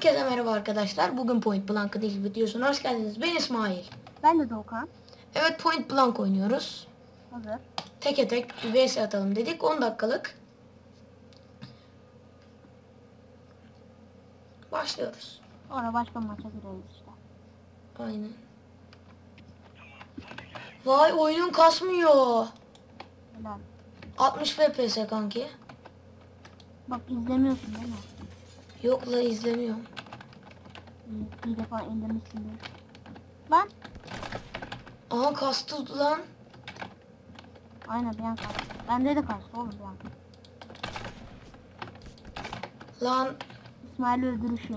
Herkese merhaba arkadaşlar. Bugün Point Blank'ın ilk videosuna hoş geldiniz. Ben İsmail. Ben de Doğukan. Evet Point Blank oynuyoruz. Hazır. Teke tek bir vs atalım dedik. 10 dakikalık. Başlıyoruz. Sonra başka maça gireriz işte. Aynen. Vay oyunun kasmıyor. Helal. 60 FPS kanki. Bak izlemiyorsun değil mi? Yok la izlemiyorum. Bir defa indirmişsindir. Lan. Aha kastı lan. Aynen bir an kalktı. Bende de kaçtı oğlum bir an. Lan İsmail'i öldürüşü.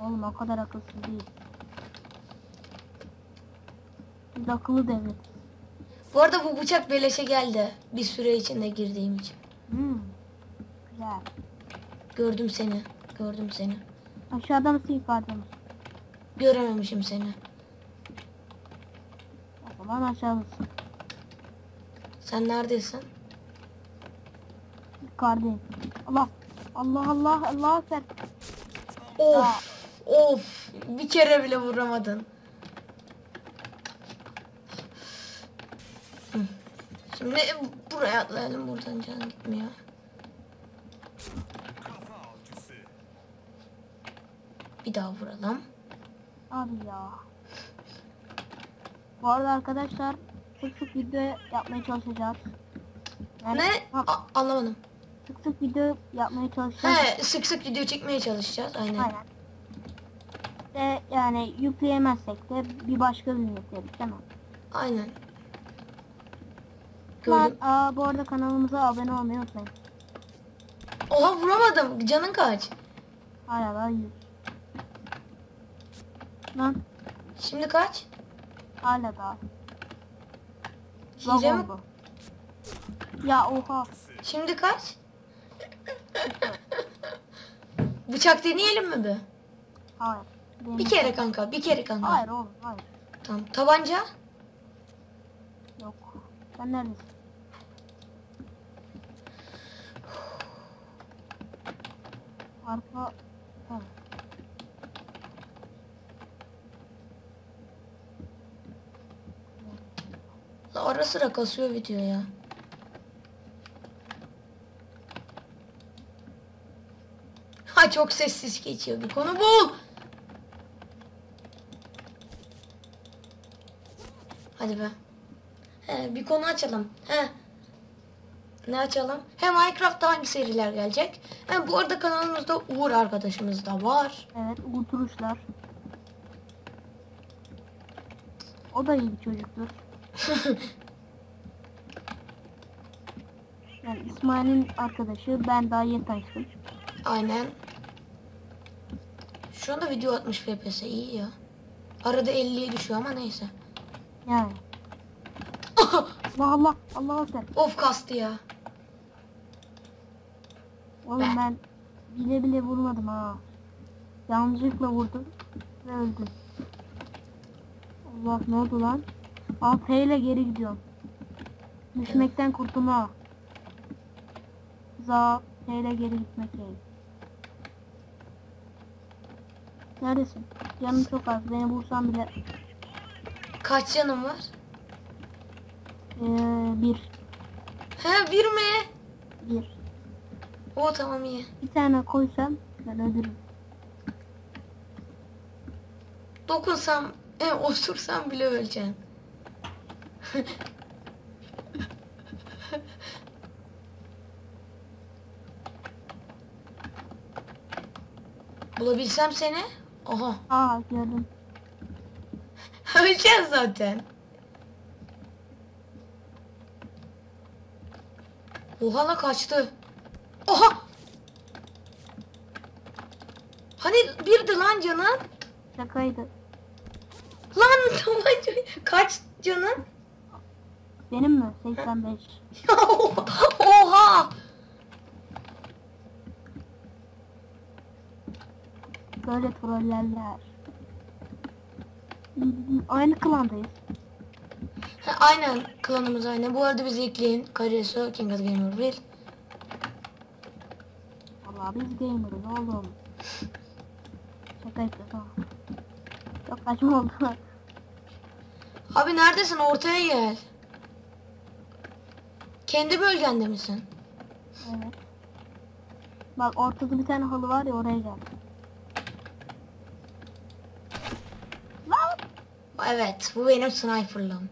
Oğlum o kadar akılsız değil. Biz akıllı devlet. bu arada bu bıçak beleşe geldi. Bir süre içinde girdiğim için. Hmm. Güzel. Gördüm seni. Gördüm seni. Aşağıda mısın yukarıda mısın? Görememişim seni. O zaman aşağıdasın. Sen neredesin? Yukarıdayım. Allah. Allah Allah Allah ekber. Of. Of. Bir kere bile vuramadın. Şimdi buraya atlayalım. Buradan can gitmiyor. Bir daha vuralım. Abi ya. Bu arada arkadaşlar sık sık video yapmaya çalışacağız. Yani, Ne? A- anlamadım. sık sık video yapmaya çalışacağız. He, sık sık video çekmeye çalışacağız. Aynen. Aynen. Ve yani yükleyemezsek de bir başka gün yükleriz değil mi? Aynen. Lan, aa, bu arada kanalımıza abone olmayı unutmayın. Oha vuramadım. Canın kaç? Hala daha 100. Lan Şimdi kaç? hala daha. Hile mi? Ya oha. Şimdi kaç? Bıçak deneyelim mi be? Hayır. Bir kere kanka, bir kere kanka. Hayır oğlum hayır. Tamam. Tabanca? Yok. Sen neredesin? Arka... Tamam. Ara sıra kasıyor video ya. Ha çok sessiz geçiyor bir konu bul. Hadi be. He, bir konu açalım. He. Ne açalım? He Minecraft'ta hangi seriler gelecek? He, bu arada kanalımızda Uğur arkadaşımız da var. Evet, oturuşlar. O da iyi bir çocuktur. Yani İsmail'in arkadaşı, ben daha yeni tanıştım. Aynen. Şu anda video 60 FPS iyi ya. Arada 50'ye düşüyor ama neyse. Yani. Allah Allah, Allah ekber. of kastı ya. Oğlum ben bile bile vurmadım ha. Yanlışlıkla vurdum ve öldüm. Allah ne oldu lan? Aa P ile geri gidiyorum. Düşmekten kurtulma. Za P ile geri gitmek değil. Neredesin? Canım çok az. Beni vursan bile Kaç canım var? ee, bir. He bir mi? Bir. O tamam iyi. Bir tane koysam ben öldürürüm. Dokunsam, he, osursam bile öleceğim. Bulabilsem seni. Oha. Aa gördüm. Öleceğiz zaten. Oha la kaçtı. Oha. Hani birdi lan canın? Şakaydı. Lan kaç canın? Benim mi? 85. Oha. Böyle trollerler. Aynı klandayız. Ha, aynen klanımız aynı. Bu arada bizi ekleyin. Kariyeso, King of Gamer 1. Allah ya. Biz gamerız oğlum. Şaka yapıyoruz ama. Çok saçma oldu. Abi neredesin? Ortaya gel. Kendi bölgende misin? evet. Bak ortada bir tane halı var ya oraya gel. Lan! Evet, bu benim sniper'lığım.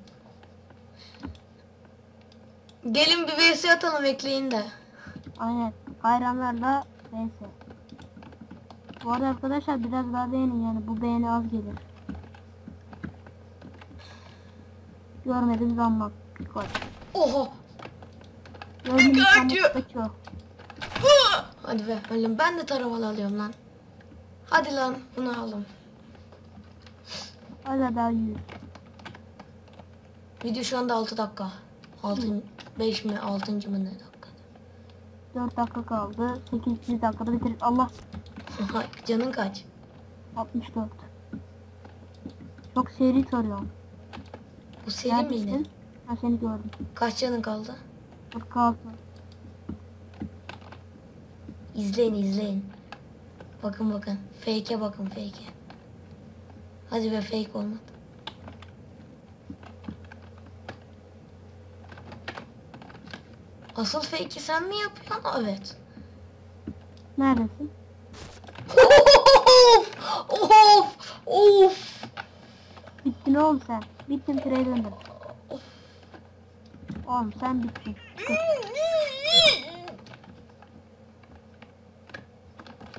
Gelin bir vs atalım ekleyin de. Aynen. Hayranlarla neyse. Bu arada arkadaşlar biraz daha beğenin yani bu beğeni az gelir. Görmedim zaman. Koy. Oho. Gördüm kaçıyor. Hadi be öldüm. Ben de taramalı alıyorum lan. Hadi lan bunu aldım. Hala daha yüz. Video şu anda 6 dakika. 6 5 mi 6. mı ne dakika? 4 dakika kaldı. 8. dakikada bitiririz. Allah Canın kaç? 64. Çok seri soruyorum. Bu seri miydi? Ha seni gördüm. Kaç canın kaldı? 46. İzleyin izleyin. Bakın bakın. Fake'e bakın fake'e. Hadi be fake olmadı. Asıl fake'i sen mi yapıyorsun? Evet. Neredesin? Of! Of! Of! Bittin oğlum sen. Bittin trade döndür. Oğlum sen bittin.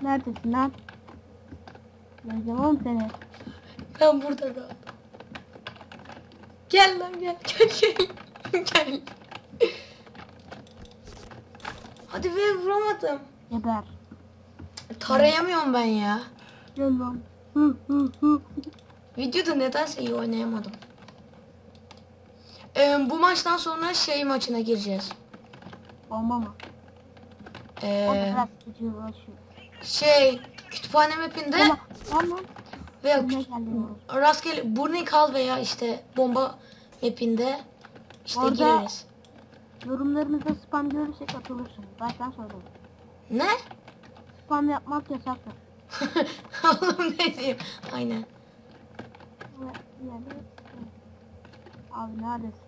Neredesin lan? Göreceğim oğlum seni. Ben burada kaldım. Gel lan gel. Gel gel. gel. Hadi be vuramadım. Geber. Tarayamıyorum ben ya. Gel lan. Hı hı hı. Videoda nedense iyi oynayamadım. Ee, bu maçtan sonra şey maçına gireceğiz. Bomba mı? O Ee, biraz uğraşıyor. şey kütüphane mapinde Ama ama veya ne küt- geldi diyoruz. rastgele burning kal veya işte bomba mapinde işte Orada- gireriz. Yorumlarınızda spam görürsek atılırsınız. Baştan söyleyeyim. Ne? Spam yapmak yasaktır. Oğlum ne diyeyim? Aynen. Ve Yani... Abi neredesin?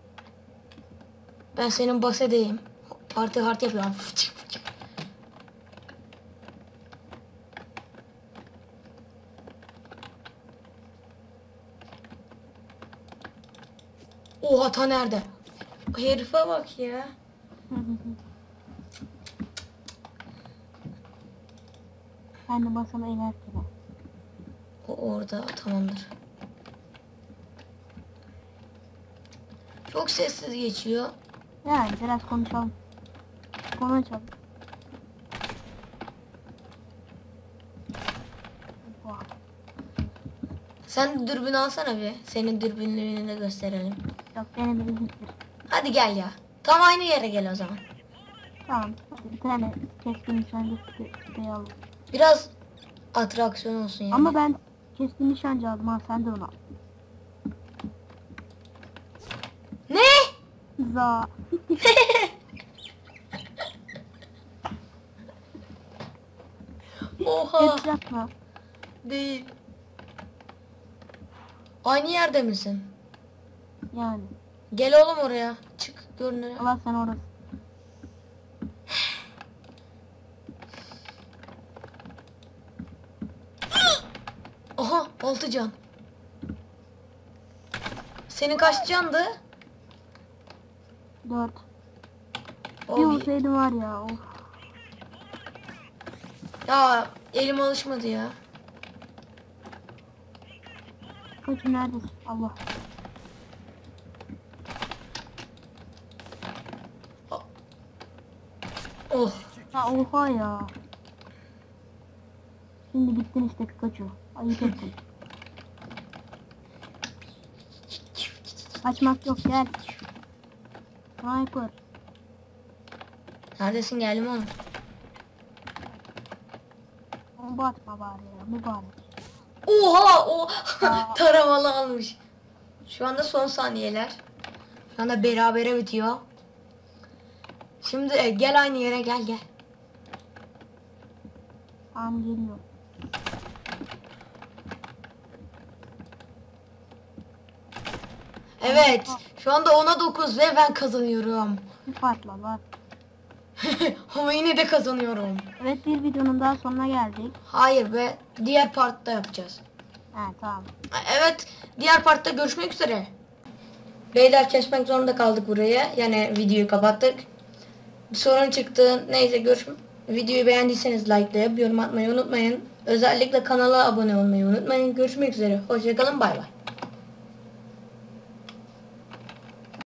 Ben senin bas edeyim. Parti hard yapıyorum. Fıçık fıçık. Oha ta nerede? Herife bak ya. ben de basama inerken. O orada tamamdır. Çok sessiz geçiyor. Yani biraz konuşalım. Konu açalım. Sen dürbün alsana bir. Senin dürbünlüğünü de gösterelim. Yok benim gittir. Hadi gel ya. Tam aynı yere gel o zaman. Tamam. Bir tane keskin nişancı şey alalım. Biraz atraksiyon olsun yani. Ama ben keskin nişancı aldım ha sen de onu al. Ne? Za. Oha. Kes yapma. Değil. Aynı yerde misin? Yani. Gel oğlum oraya. Çık görünür. Allah sen orası. Aha 6 can. Senin kaç candı? Dört. O Bir bir- vursaydım var ya. Of. Ya elim alışmadı ya. Koçum neredesin? Allah. Oh. Ya oha ya. Şimdi bittin işte Pikachu. Ayıp ettin. Kaçmak yok gel. Sniper. Neredesin geldim oğlum. Bomba atma bari ya. Mübarek. Oha o Aa. taramalı almış. Şu anda son saniyeler. Şu anda berabere bitiyor. Şimdi e, gel aynı yere gel gel. Tamam geliyor. Evet. Şu anda 10'a 9 ve ben kazanıyorum. Farkla var. Ama yine de kazanıyorum. Evet bir videonun daha sonuna geldik. Hayır be. Diğer partta yapacağız. He tamam. Evet. Diğer partta görüşmek üzere. Beyler kesmek zorunda kaldık buraya. Yani videoyu kapattık. Bir sorun çıktı. Neyse görüş. Videoyu beğendiyseniz likelayıp yorum atmayı unutmayın. Özellikle kanala abone olmayı unutmayın. Görüşmek üzere. Hoşçakalın. Bay bay.